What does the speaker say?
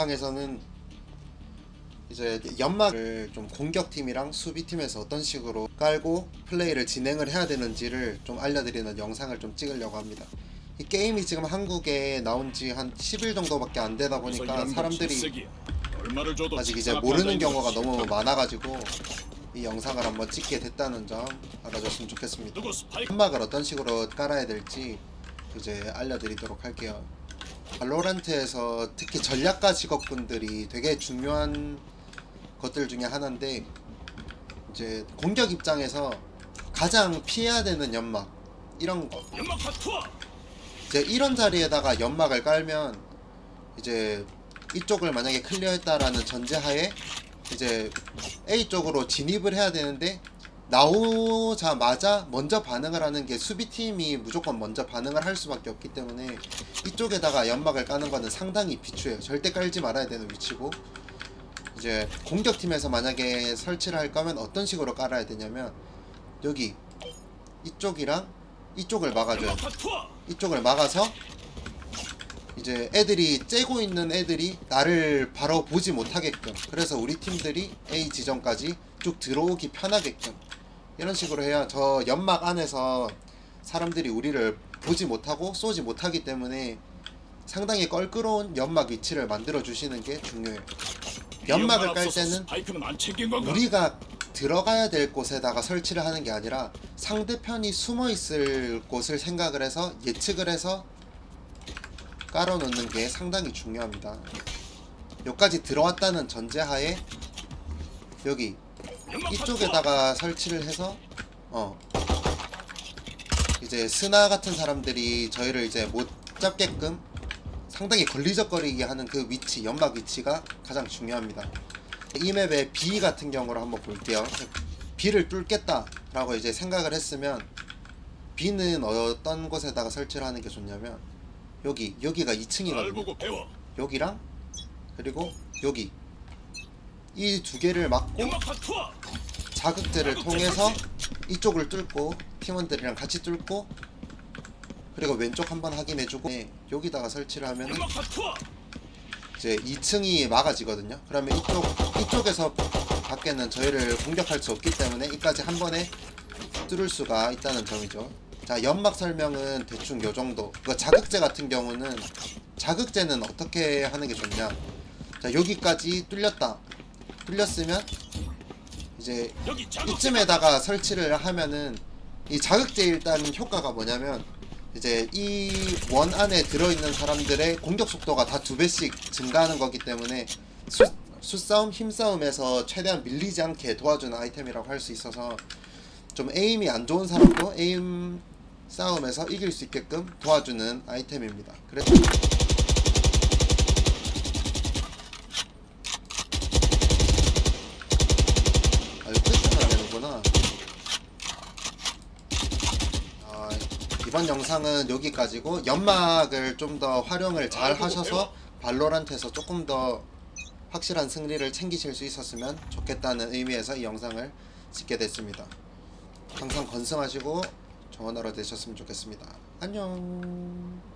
영상에서는 이제 연막을 좀 공격팀이랑 수비팀에서 어떤 식으로 깔고 플레이를 진행을 해야 되는지를 좀 알려드리는 영상을 좀 찍으려고 합니다. 이 게임이 지금 한국에 나온 지 한 10일 정도밖에 안 되다 보니까 사람들이 아직 이제 모르는 경우가 너무 많아가지고 이 영상을 한번 찍게 됐다는 점 알아줬으면 좋겠습니다. 연막을 어떤 식으로 깔아야 될지 이제 알려드리도록 할게요. 발로란트에서 특히 전략가 직업군들이 되게 중요한 것들 중에 하나인데 이제 공격 입장에서 가장 피해야 되는 연막 이런 거. 이제 이런 자리에다가 연막을 깔면 이제 이쪽을 만약에 클리어했다라는 전제하에 이제 A 쪽으로 진입을 해야 되는데 나오자마자 먼저 반응을 하는 게 수비팀이 무조건 먼저 반응을 할 수밖에 없기 때문에 이쪽에다가 연막을 까는 거는 상당히 비추해요. 절대 깔지 말아야 되는 위치고 이제 공격팀에서 만약에 설치를 할 거면 어떤 식으로 깔아야 되냐면 여기 이쪽이랑 이쪽을 막아줘요. 이쪽을 막아서 이제 애들이 째고 있는 애들이 나를 바로 보지 못하게끔 그래서 우리 팀들이 A 지점까지 쭉 들어오기 편하게끔 이런 식으로 해야 저 연막 안에서 사람들이 우리를 보지 못하고 쏘지 못하기 때문에 상당히 껄끄러운 연막 위치를 만들어 주시는 게 중요해요. 연막을 깔 때는? 우리가 들어가야 될 곳에다가 설치를 하는 게 아니라 상대편이 숨어 있을 곳을 생각을 해서 예측을 해서 깔아 놓는 게 상당히 중요합니다. 여기까지 들어왔다는 전제하에 여기 이쪽에다가 설치를 해서 어 이제 스나 같은 사람들이 저희를 이제 못 잡게끔 상당히 걸리적거리게 하는 그 위치 연막 위치가 가장 중요합니다. 이 맵의 B 같은 경우로 한번 볼게요. B를 뚫겠다 라고 이제 생각을 했으면 B는 어떤 곳에다가 설치를 하는 게 좋냐면 여기 여기가 날 2층이거든요. 보고 배워 여기랑 그리고 여기 이 두 개를 막고 자극제를 통해서 이쪽을 뚫고 팀원들이랑 같이 뚫고 그리고 왼쪽 한번 확인해주고 네, 여기다가 설치를 투하 이제 2층이 막아지거든요. 그러면 이쪽 이쪽에서 밖에는 저희를 공격할 수 없기 때문에 이까지 한 번에 뚫을 수가 있다는 점이죠. 자 연막 설명은 대충 요 정도. 그 자극제 같은 경우는 자극제는 어떻게 하는 게 좋냐? 자 여기까지 뚫렸다. 뚫렸으면 이제 이쯤에다가 설치를 하면은 이 자극제 일단 효과가 뭐냐면 이제 이 원 안에 들어있는 사람들의 공격 속도가 다 두 배씩 증가하는 거기 때문에 수, 수싸움, 힘싸움에서 최대한 밀리지 않게 도와주는 아이템이라고 할 수 있어서 좀 에임이 안 좋은 사람도 에임 싸움에서 이길 수 있게끔 도와주는 아이템입니다. 그래서 이번 영상은 여기까지고 연막을 좀 더 활용을 잘 하셔서 발로란트에서 조금 더 확실한 승리를 챙기실 수 있었으면 좋겠다는 의미에서 이 영상을 찍게 됐습니다. 항상 건승하시고 하루 되셨으면 좋겠습니다. 안녕.